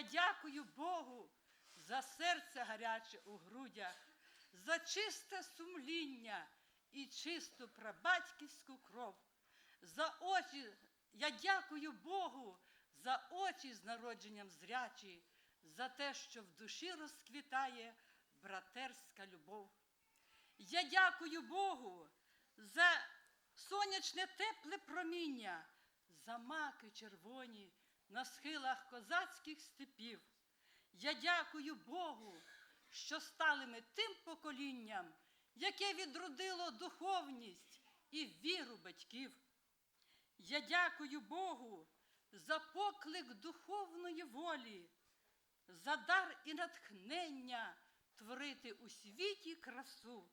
Я дякую Богу за серце гаряче у грудях, за чисте сумління і чисту прабатьківську кров. За очі я дякую Богу за очі з народженням зрячі, за те, що в душі розквітає братерська любов. Я дякую Богу за сонячне тепле проміння, за маки червоні на схилах козацьких степів. Я дякую Богу, що стали ми тим поколінням, яке відродило духовність і віру батьків. Я дякую Богу за поклик духовної волі, за дар і натхнення творити у світі красу.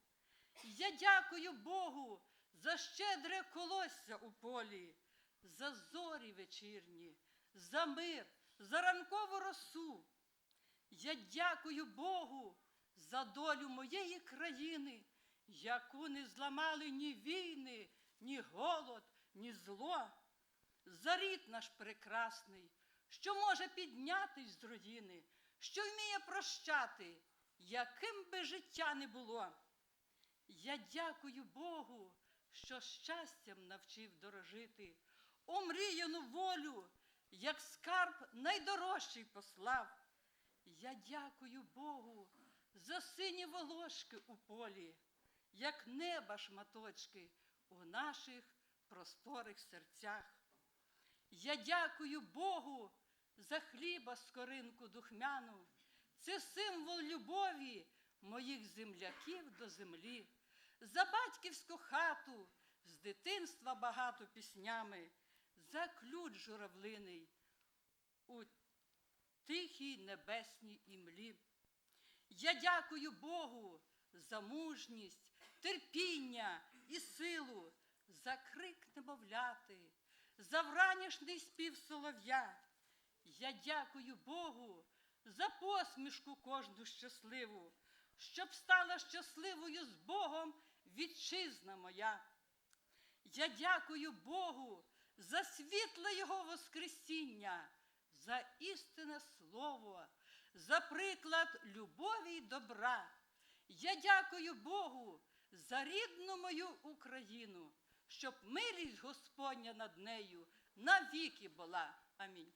Я дякую Богу за щедре колосся у полі, за зорі вечірні, за мир, за ранкову росу. Я дякую Богу за долю моєї країни, яку не зламали ні війни, ні голод, ні зло. За рід наш прекрасний, що може піднятись з руїни, що вміє прощати, яким би життя не було. Я дякую Богу, що щастям навчив дорожити, омріяну волю, як скарб найдорожчий послав. Я дякую Богу за сині волошки у полі, як неба шматочки у наших просторих серцях. Я дякую Богу за хліба скоринку духмяну. Це символ любові моїх земляків до землі, за батьківську хату з дитинства багато піснями, за ключ журавлиний у тихій небесній імлі. Я дякую Богу за мужність, терпіння і силу, за крик немовляти, за вранішній спів солов'я. Я дякую Богу за посмішку кожну щасливу, щоб стала щасливою з Богом вітчизна моя. Я дякую Богу за світле Його Воскресіння, за істинне слово, за приклад любові й добра. Я дякую Богу за рідну мою Україну, щоб милість Господня над нею навіки була. Амінь.